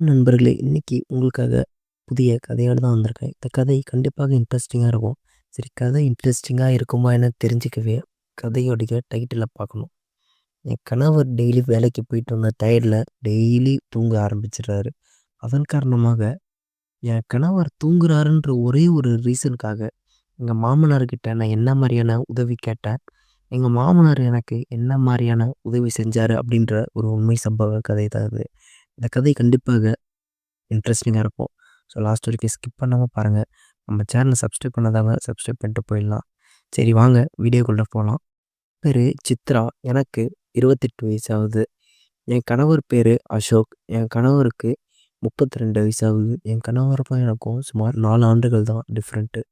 நண்பர்களே இன்னைக்கு உங்களுக்காக புதிய கதையோடு தான் வந்திருக்கேன். இந்த கதை கண்டிப்பாக இன்ட்ரெஸ்டிங்காக இருக்கும். சரி கதை இன்ட்ரெஸ்டிங்காக இருக்குமா என தெரிஞ்சுக்கவே கதையோடைய டைட்டிலை பார்க்கணும். என் கணவர் டெய்லி வேலைக்கு போயிட்டு வந்த டயர்டில் டெய்லி தூங்க ஆரம்பிச்சிடுறாரு. அதன் காரணமாக என் கணவர் தூங்குறாருன்ற ஒரே ஒரு ரீசனுக்காக எங்கள் மாமனார்கிட்ட நான் என்ன மாதிரியான உதவி கேட்டேன் எங்கள் மாமனார் எனக்கு என்ன மாதிரியான உதவி செஞ்சார் அப்படின்ற ஒரு உண்மை சம்பவ கதை தான் இது. இந்த கதை கண்டிப்பாக இன்ட்ரெஸ்டிங்காக இருக்கும். ஸோ லாஸ்ட் வரைக்கும் ஸ்கிப் பண்ணாமல் பாருங்கள் நம்ம சேனலை சப்ஸ்கிரைப் பண்ணாதவங்க சப்ஸ்கிரைப் பண்ணிட்டு போயிடலாம். சரி வாங்க வீடியோக்குள்ளே போகலாம் பேர் சித்ரா. எனக்கு இருபத்தெட்டு வயசாகுது. என் கணவர் பேர் அசோக். என் கணவருக்கு முப்பத்தி ரெண்டு வயசாகுது. என் கணவருக்கும் எனக்கும் சுமார் நாலு ஆண்டுகள் தான் டிஃப்ரெண்ட்டு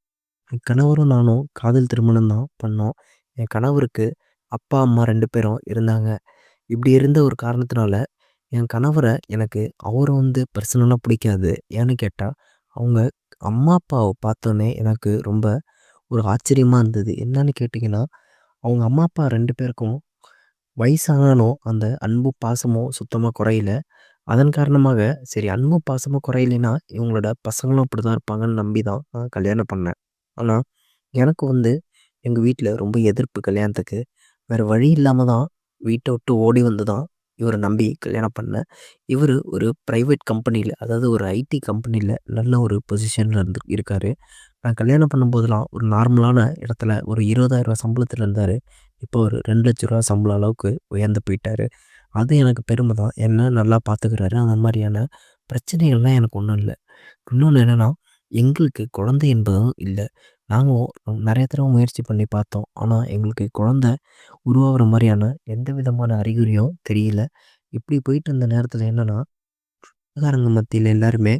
என் கணவரும் நானும் காதல் திருமணம் தான் பண்ணோம். என் கணவருக்கு அப்பா அம்மா ரெண்டு பேரும் இருந்தாங்க. இப்படி இருந்த ஒரு காரணத்தினால என் கணவரை எனக்கு அவரை வந்து பர்சனலாக பிடிக்காது. ஏன்னு கேட்டால் அவங்க அம்மா அப்பாவை பார்த்தோன்னே எனக்கு ரொம்ப ஒரு ஆச்சரியமாக இருந்தது. என்னன்னு கேட்டிங்கன்னா அவங்க அம்மா அப்பா ரெண்டு பேருக்கும் வயசானாலும் அந்த அன்பு பாசமும் சுத்தமாக குறையில. அதன் காரணமாக சரி அன்பு பாசமும் குறையலைன்னா இவங்களோட பசங்களும் அப்படி தான் இருப்பாங்கன்னு நம்பி தான் நான் கல்யாணம் பண்ணேன். ஆனால் எனக்கு வந்து எங்கள் வீட்டில் ரொம்ப எதிர்ப்பு கல்யாணத்துக்கு. வேறு வழி இல்லாமல் தான் வீட்டை விட்டு ஓடி வந்து தான் இவரை நம்பி கல்யாணம் பண்ணேன் இவர் ஒரு ப்ரைவேட் கம்பெனியில் அதாவது ஒரு ஐடி கம்பெனியில் நல்ல ஒரு பொசிஷனில் இருந்து இருக்கார். நான் கல்யாணம் பண்ணும்போதெல்லாம் ஒரு நார்மலான இடத்துல ஒரு இருபதாயிரரூவா சம்பளத்தில் இருந்தார். இப்போ ஒரு ரெண்டு லட்ச ரூபா சம்பளம் அளவுக்கு உயர்ந்து போயிட்டார். அது எனக்கு பெருமை தான். என்ன நல்லா பார்த்துக்கிறாரு அந்த மாதிரியான பிரச்சனைகள்லாம் எனக்கு ஒன்றும் இல்லை. இன்னொன்று என்னென்னா எங்களுக்கு குழந்தை என்பதும் இல்லை. நாங்களும் நிறைய தடவை முயற்சி பண்ணி பார்த்தோம் ஆனால் எங்களுக்கு குழந்த உருவாகிற மாதிரியான எந்த விதமான அறிகுறியும் தெரியல. இப்படி போயிட்டு இருந்த நேரத்தில் என்னென்னா சொந்தக்காரங்க மத்தியில் எல்லாருமே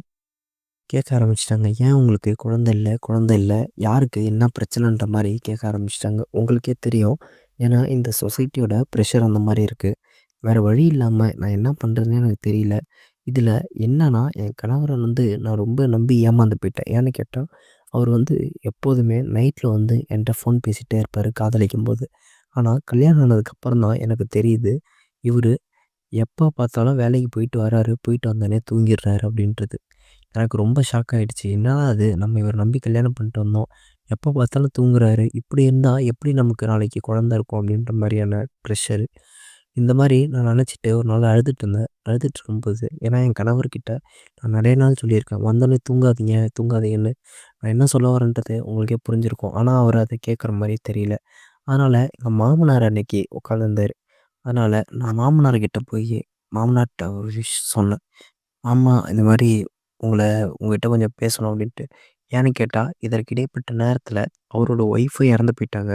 கேட்க ஆரம்பிச்சிட்டாங்க. ஏன் உங்களுக்கு குழந்த இல்லை? குழந்த இல்லை. யாருக்கு? என்ன பிரச்சனைன்ற மாதிரி கேட்க ஆரம்பிச்சிட்டாங்க. உங்களுக்கே தெரியும். ஏன்னா இந்த சொசைட்டியோட ப்ரெஷர் அந்த மாதிரி இருக்குது வேறு வழி இல்லாமல் நான் என்ன பண்ணுறதுன்னு எனக்கு தெரியல. இதில் என்னன்னா என் கணவரை வந்து நான் ரொம்ப நம்பி ஏமாந்து போயிட்டேன். ஏன்னு கேட்டால் அவர் வந்து எப்போதுமே நைட்டில் வந்து என்கிட்ட ஃபோன் பேசிகிட்டே இருப்பார் காதலிக்கும் போது ஆனால் கல்யாணம் ஆனதுக்கப்புறம் தான் எனக்கு தெரியுது இவர் எப்போ பார்த்தாலும் வேலைக்கு போயிட்டு வராரு போயிட்டு வந்தோடனே தூங்கிடுறாரு அப்படின்றது. எனக்கு ரொம்ப ஷாக் ஆகிடுச்சு என்னடா அது? நம்ம இவர் நம்பி கல்யாணம் பண்ணிட்டு வந்தோம். எப்போ பார்த்தாலும் தூங்குறாரு. இப்படி இருந்தால் எப்படி நமக்கு நாளைக்கு குழந்த இருக்கும் அப்படின்ற மாதிரியான ப்ரெஷரு இந்த மாதிரி நான் நினச்சிட்டு ஒரு நாள் அழுதுட்டு இருந்தேன். அழுதுட்டு இருக்கும்போது ஏன்னா என் கணவர்கிட்ட நான் நிறைய நாள் சொல்லியிருக்கேன். வந்தோடனே தூங்காதீங்க தூங்காதீங்கன்னு நான் என்ன சொல்ல வரேன்றது உங்களுக்கே புரிஞ்சிருக்கும். ஆனால் அவர் அதை கேட்குற மாதிரி தெரியல. அதனால் எங்கள் மாமனார் அன்னைக்கு உட்காந்துருந்தார் அதனால் நான் மாமனார்கிட்ட போய் மாமனார்கிட்ட ஒரு விஷயம் சொன்னேன். மாமா இந்த மாதிரி உங்களை உங்ககிட்ட கொஞ்சம் பேசணும் அப்படின்ட்டு ஏன்னு கேட்டால் இதற்கு இடைப்பட்ட நேரத்தில் அவரோட ஒய்ஃபும் இறந்து போயிட்டாங்க.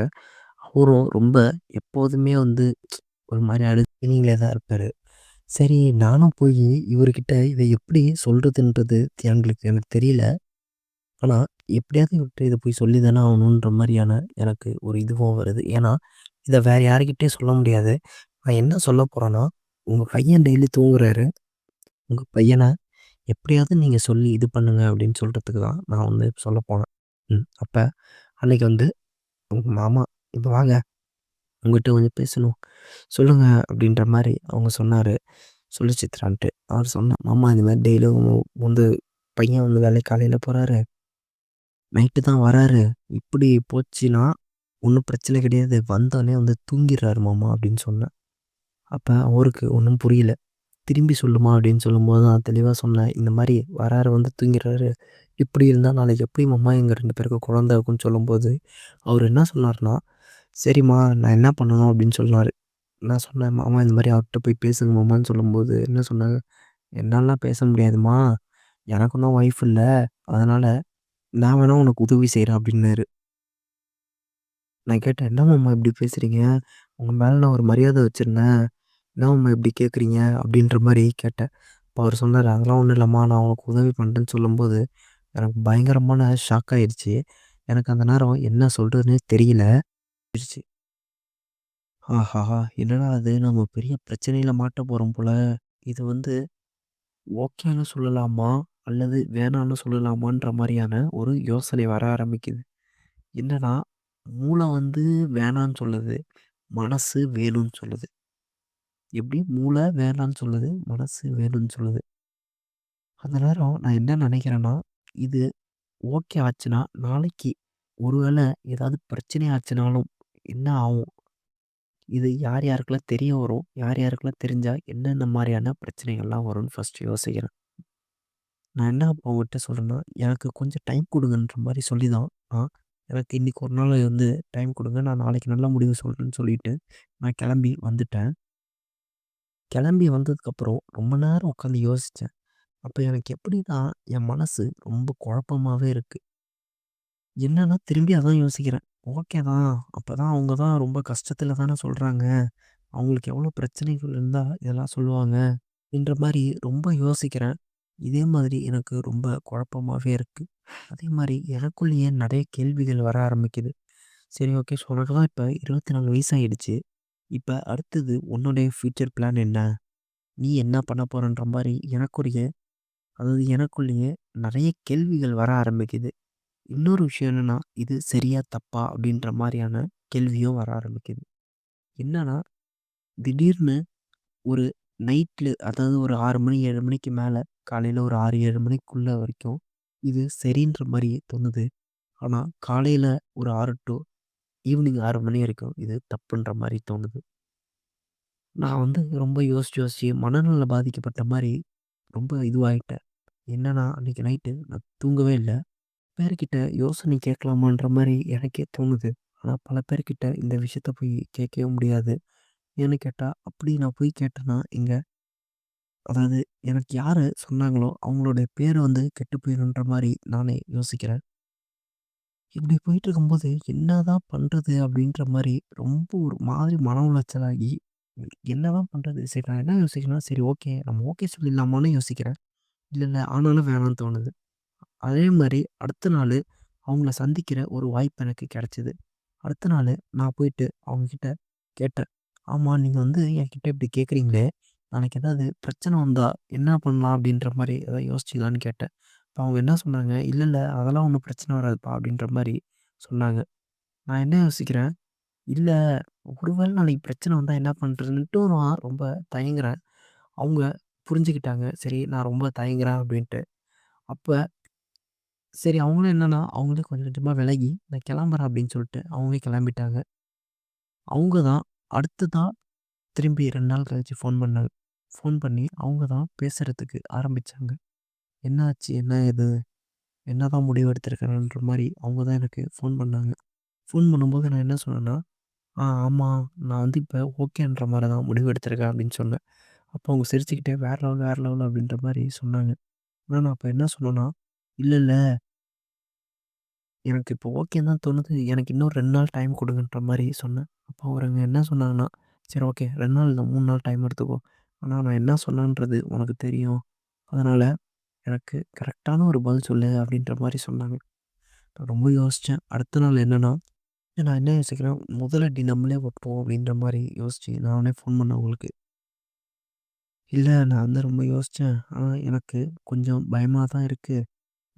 அவரும் ரொம்ப எப்போதுமே வந்து ஒரு மாதிரி அழு தான் இருப்பார் சரி நானும் போய் இவர்கிட்ட இதை எப்படி சொல்கிறதுன்றது எங்களுக்கு எனக்கு தெரியல. ஆனால் எப்படியாவது இவர்கிட்ட இதை போய் சொல்லி தானே ஆகணுன்ற மாதிரியான எனக்கு ஒரு இதுவும் வருது. ஏன்னா இதை வேறு யாருக்கிட்டே சொல்ல முடியாது. நான் என்ன சொல்ல போகிறேன்னா உங்கள் பையன் டெய்லி தூங்குறாரு. உங்கள் பையனை எப்படியாவது நீங்கள் சொல்லி இது பண்ணுங்க அப்படின்னு சொல்கிறதுக்கு தான் நான் வந்து சொல்ல போனேன். ம் அப்போ அன்றைக்கி வந்து உங்கள் மாமா இப்போ வாங்க. உங்கள்கிட்ட கொஞ்சம் பேசணும். சொல்லுங்கள் அப்படின்ற மாதிரி அவங்க சொன்னார். சொல்லு சித்ரான்ட்டு. அவர் சொன்னார் மாமா இந்த மாதிரி டெய்லியும் வந்து பையன் வந்து வேலைக்கு காலையில் போகிறாரு நைட்டு தான் வராரு. இப்படி போச்சுன்னா ஒன்றும் பிரச்சனை கிடையாது. வந்தோடனே வந்து தூங்கிடுறாரு மாமா அப்படின்னு சொன்னேன் அப்போ அவருக்கு ஒன்றும் புரியல. திரும்பி சொல்லுமா? அப்படின்னு சொல்லும்போது நான் தெளிவாக சொன்னேன். இந்த மாதிரி வராரு வந்து தூங்கிடுறாரு. இப்படி இருந்தால் நாளைக்கு எப்படி மாமா எங்கள் ரெண்டு பேருக்கு குழந்த இருக்குன்னு சொல்லும்போது அவர் என்ன சொன்னார்னா சரிம்மா நான் என்ன பண்ணணும்? அப்படின்னு சொன்னார் நான் சொன்னேன் மாமா இந்த மாதிரி அவர்கிட்ட போய் பேசுங்க மாமான்னு சொல்லும்போது என்ன சொன்னாங்க என்னாலாம் பேச முடியாதுமா எனக்கு ஒன்றும் ஒய்ஃப் இல்லை. அதனால் நான் வேணா உனக்கு உதவி செய்கிறேன் அப்படின்னாரு. நான் கேட்டேன் என்ன மாமா இப்படி பேசுகிறீங்க உங்கள் மேலே நான் ஒரு மரியாதை வச்சுருந்தேன். என்ன மாமா இப்படி கேட்குறீங்க அப்படின்ற மாதிரி கேட்டேன். அப்போ அவர் சொன்னார் அதெல்லாம் ஒன்றும் இல்லைம்மா. நான் உனக்கு உதவி பண்ணுறேன்னு சொல்லும்போது எனக்கு பயங்கரமான ஷாக் ஆயிடுச்சு எனக்கு அந்த நேரம் என்ன சொல்கிறதுனே தெரியல. ஆயிடுச்சு ஆஹா என்னடா அது நம்ம பெரிய பிரச்சனையில் மாட்ட போகிறோம் போல. இது வந்து ஓகேன்னு சொல்லலாமா? அல்லது வேணான்னு சொல்லலாமான்ற மாதிரியான ஒரு யோசனை வர ஆரம்பிக்குது. என்னன்னா மூளை வந்து வேணான்னு சொல்லுது. மனசு வேணும்னு சொல்லுது. எப்படி? மூளை வேணான்னு சொல்லுது மனசு வேணும்னு சொல்லுது. அந்த நேரம் நான் என்ன நினைக்கிறேன்னா, இது ஓகே ஆச்சுன்னா, நாளைக்கு ஒருவேளை ஏதாவது பிரச்சனை ஆச்சுனாலும் என்ன ஆகும்? இது யார் யாருக்கெல்லாம் தெரிய வரும்? யார் யாருக்கெல்லாம் தெரிஞ்சா என்னென்ன மாரியான பிரச்சனைகள்லாம் வரும்னு ஃபர்ஸ்ட்டு யோசிக்கிறேன். நான் என்ன அப்போ அவங்ககிட்ட சொல்றேன்னா, எனக்கு கொஞ்சம் டைம் குடுங்கன்ற மாரி சொல்லி தான் நான் எனக்கு இன்னைக்கு ஒரு நாள் வந்து டைம் குடுங்க. நான் நாளைக்கு நல்ல முடிவு சொல்றேன்னு சொல்லிட்டு, நான் கெளம்பி வந்துட்டேன். கெளம்பி வந்ததுக்கப்புறம் ரொம்ப நேரம் உட்காந்து யோசிச்சேன். அப்ப எனக்கு எப்படின்னா, என் மனசு ரொம்ப குழப்பமாவே இருக்கு. என்னன்னா திரும்பி அதான் யோசிக்கிறேன். ஓகே தான். அப்பதான் அவங்க தான் ரொம்ப கஷ்டத்துல தானே சொல்றாங்க. அவங்களுக்கு எவ்வளோ பிரச்சனைகள் இருந்தா இதெல்லாம் சொல்லுவாங்க. அப்படின்ற மாரி ரொம்ப யோசிக்கிறேன். இதே மாதிரி எனக்கு ரொம்ப குழப்பமாவே இருக்கு. அதே மாரி எனக்குள்ளேயே நெறைய கேள்விகள் வர ஆரம்பிக்குது. சரி ஓகே. ஸோ உனக்கு தான் இப்ப 24 வயசாயிடுச்சு. இப்ப அடுத்தது உன்னுடைய ஃப்யூச்சர் பிளான் என்ன? நீ என்ன பண்ண போறன்ற மாரி எனக்குரிய அதாவது எனக்குள்ளேயே நெறைய கேள்விகள் வர ஆரம்பிக்குது. இன்னொரு விஷயம் என்னென்னா இது சரியா? தப்பா? அப்படின்ற மாதிரியான கேள்வியும் வர ஆரம்பிக்குது. என்னன்னா, திடீர்னு ஒரு நைட்டில் அதாவது ஒரு ஆறு மணி ஏழு மணிக்கு மேலே காலையில் ஒரு 6, 7 மணிக்குள்ள வரைக்கும் இது சரின்ற மாதிரி தோணுது. ஆனால் காலையில் ஒரு ஆறு டூ ஈவினிங் ஆறு மணி வரைக்கும் இது தப்புன்ற மாதிரி தோணுது. நான் வந்து ரொம்ப யோசிச்சு யோசிச்சு மனநல பாதிக்கப்பட்ட மாதிரி ரொம்ப இதுவாகிட்டேன் என்னன்னா, அன்னைக்கு நைட்டு நான் தூங்கவே இல்லை பேர்கிட்ட யோசனை கேட்கலாமான்ற மாதிரி எனக்கே தோணுது. ஆனால் பல பேர்கிட்ட இந்த விஷயத்த போய் கேட்கவே முடியாது. ஏன்னு கேட்டால் அப்படி நான் போய் கேட்டேன்னா, இங்கே அதாவது எனக்கு யார் சொன்னாங்களோ, அவங்களுடைய பேர் வந்து கெட்டு போயிடுன்ற மாதிரி நானே யோசிக்கிறேன். இப்படி போயிட்டுருக்கும்போது, என்னதான் பண்ணுறது அப்படின்ற மாதிரி ரொம்ப ஒரு மாதிரி மன உளைச்சலாகி, என்னதான் பண்ணுறது சரி நான் என்ன யோசிக்கிறேன்னா, சரி ஓகே. நம்ம ஓகே சொல்லிடலாமான்னு யோசிக்கிறேன். இல்லை இல்லை ஆனாலும் வேணாம்னு தோணுது. அதே மாதிரி அடுத்த நாள் அவங்கள சந்திக்கிற ஒரு வாய்ப்பு எனக்கு கிடச்சிது அடுத்த நாள் நான் போயிட்டு அவங்கக்கிட்ட கேட்டேன். ஆமாம் நீங்கள் வந்து என்கிட்ட இப்படி கேட்குறீங்களே, நாளைக்கு ஏதாவது பிரச்சனை வந்தால் என்ன பண்ணலாம்? அப்படின்ற மாதிரி ஏதாவது யோசிச்சுக்கலான்னு கேட்டேன். இப்போ அவங்க என்ன சொன்னாங்க, இல்லை இல்லை அதெல்லாம் ஒன்றும் பிரச்சனை வராதுப்பா" அப்படின்ற மாதிரி சொன்னாங்க. நான் என்ன யோசிக்கிறேன், இல்லை ஒருவேளை நாளைக்கு பிரச்சனை வந்தால் என்ன பண்றதுன்னுட்டு நான் ரொம்ப தயங்குறேன். அவங்க புரிஞ்சுக்கிட்டாங்க. சரி நான் ரொம்ப தயங்குறேன் அப்படின்ட்டு. அப்போ சரி அவங்களும் என்னன்னா, அவங்களே கொஞ்சம் கொஞ்சமா விலகி, "நான் கிளம்புறேன்" அப்படின்னு சொல்லிட்டு அவங்களே கிளம்பிட்டாங்க. அவங்க தான் அடுத்ததா திரும்பி 2 நாள் கழிச்சு ஃபோன் பண்ணாங்க. ஃபோன் பண்ணி அவங்க தான் பேசுறதுக்கு ஆரம்பிச்சாங்க. "என்னாச்சு? என்ன ஏது? என்னதான் முடிவு எடுத்திருக்கிறன்ற" மாரி அவங்க தான் எனக்கு ஃபோன் பண்ணாங்க. ஃபோன் பண்ணும்போது நான் என்ன சொன்னேன்னா, "ஆ ஆமா. நான் வந்து இப்ப ஓகேன்ற மாரி தான் முடிவு எடுத்திருக்கேன்" அப்படின்னு சொன்னேன். அப்போ அவங்க சிரிச்சுக்கிட்டே "வேற லெவல், வேற லெவல்" அப்படின்ற மாரி சொன்னாங்க. ஆனா நான் அப்ப என்ன சொன்னேன்னா, "இல்ல, இல்ல எனக்கு இப்போ ஓகேன்னு தான் தோணுது. எனக்கு இன்னும் 2 நாள் டைம் குடுங்கன்ற" மாரி சொன்னேன். அப்போ அவருங்க என்ன சொன்னாங்கன்னா, "சரி ஓகே 2 நாள் இல்ல 3 நாள் டைம் எடுத்துக்கோ. ஆனா நான் என்ன சொன்னேன்றது உனக்கு தெரியும். அதனால எனக்கு கரெக்டான ஒரு பதில் சொல்லு" அப்படின்ற மாரி சொன்னாங்க. நான் ரொம்ப யோசிச்சேன். அடுத்த நாள் என்னன்னா, நான் என்ன யோசிக்கிறேன், முதல் அடி நம்மளே வைப்போம் அப்படின்ற மாரி யோசிச்சு நானே ஃபோன் பண்ணேன் அவங்களுக்கு. "இல்ல நான் வந்து ரொம்ப யோசிச்சேன். ஆனா எனக்கு கொஞ்சம் பயமா தான் இருக்கு.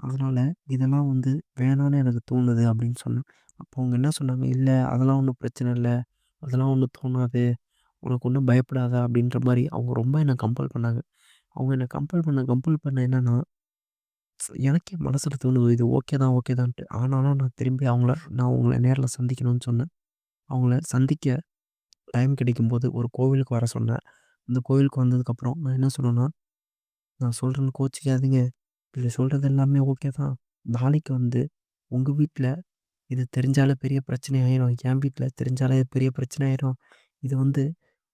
அதனால் இதெல்லாம் வந்து வேணான்னு எனக்கு தோணுது" அப்படின்னு சொன்னேன். அப்போ அவங்க என்ன சொன்னாங்க, இல்லை அதெல்லாம் ஒன்றும் பிரச்சனை இல்லை அதெல்லாம் ஒன்றும் தோணாது. உனக்கு ஒன்றும் பயப்படாத" அப்படின்ற மாதிரி அவங்க ரொம்ப என்னை கம்பல் பண்ணாங்க. அவங்க என்ன கம்பல் பண்ண கம்பல் பண்ண என்னன்னா, எனக்கே மனசில் தோணுது இது ஓகே தான், ஓகே தான்ட்டு. ஆனாலும் நான் திரும்பி அவங்கள நான் அவங்கள நேரில் சந்திக்கணும்னு சொன்னேன். அவங்கள சந்திக்க டைம் கிடைக்கும்போது ஒரு கோவிலுக்கு வர சொன்னேன். அந்த கோவிலுக்கு வந்ததுக்கப்புறம் நான் என்ன சொன்னேன்னா, "நான் சொல்கிறேன்னு கோச்சிக்காதீங்க. இப்படி சொல்கிறது எல்லாமே ஓகே தான். நாளைக்கு வந்து உங்கள் வீட்டில் இது தெரிஞ்சாலே பெரிய பிரச்சனை ஆயிரும். என் வீட்டில் தெரிஞ்சாலே இது பெரிய பிரச்சனை ஆயிரும். இது வந்து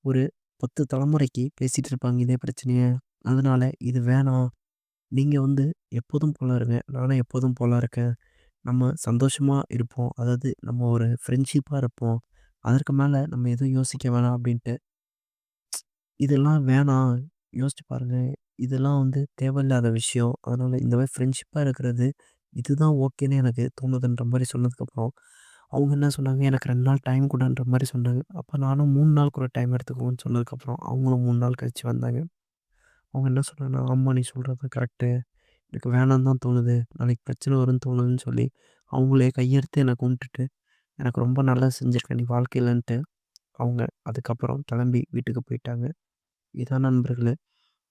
ஒரு 10 தலைமுறைக்கு பேசிகிட்டு இருப்பாங்க இதே பிரச்சனையை அதனால் இது வேணாம். நீங்கள் வந்து எப்போதும் போல இருங்க. நானும் எப்போதும் போல இருக்கேன். நம்ம சந்தோஷமாக இருப்போம். அதாவது நம்ம ஒரு ஃப்ரெண்ட்ஷிப்பாக இருப்போம். அதற்கு மேலே நம்ம எதுவும் யோசிக்க வேணாம்" அப்படின்ட்டு. இதெல்லாம் வேணாம். யோசிச்சு பாருங்கள் இதெல்லாம் வந்து தேவையில்லாத விஷயம். அதனால இந்த மாதிரி ஃப்ரெண்ட்ஷிப்பாக இருக்கிறது, இதுதான் ஓகேன்னு எனக்கு தோணுதுன்ற மாதிரி சொன்னதுக்கப்புறம், அவங்க என்ன சொன்னாங்க, "எனக்கு ரெண்டு நாள் டைம் குடுன்ற" மாதிரி சொன்னாங்க. அப்போ நானும் மூணு நாள் கூட டைம் எடுத்துக்குவோன்னு சொன்னதுக்கப்புறம், அவங்களும் மூணு நாள் கழித்து வந்தாங்க. அவங்க என்ன சொன்னாங்கன்னா, ஆமாம் நீ சொல்கிறது கரெக்ட்டு. எனக்கு வேணான்னு தான் தோணுது. நாளைக்கு பிரச்சனை வரும்னு தோணுதுன்னு" சொல்லி, அவங்களே கையெடுத்து என்னை கும்பிட்டுட்டு, "எனக்கு ரொம்ப நல்லா செஞ்சிருக்க நீ வாழ்க்கையிலன்ட்டு" அவங்க அதுக்கப்புறம் கிளம்பி வீட்டுக்கு போயிட்டாங்க. இதான் நண்பர்களே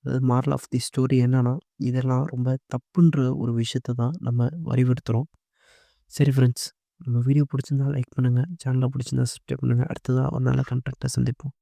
அதாவது மாரல் ஆஃப் தி ஸ்டோரி என்னன்னா, இதெல்லாம் ரொம்ப தப்புன்ற ஒரு விஷயத்த தான் நம்ம வலியுறுத்துறோம். சரி ஃப்ரெண்ட்ஸ், நம்ம வீடியோ பிடிச்சிருந்தா லைக் பண்ணுங்கள் சேனலை பிடிச்சிருந்தா சப்ஸ்கிரைப் பண்ணுங்கள் அடுத்ததாக ஒரு நல்ல கன்டென்ட்ல சந்திப்போம்.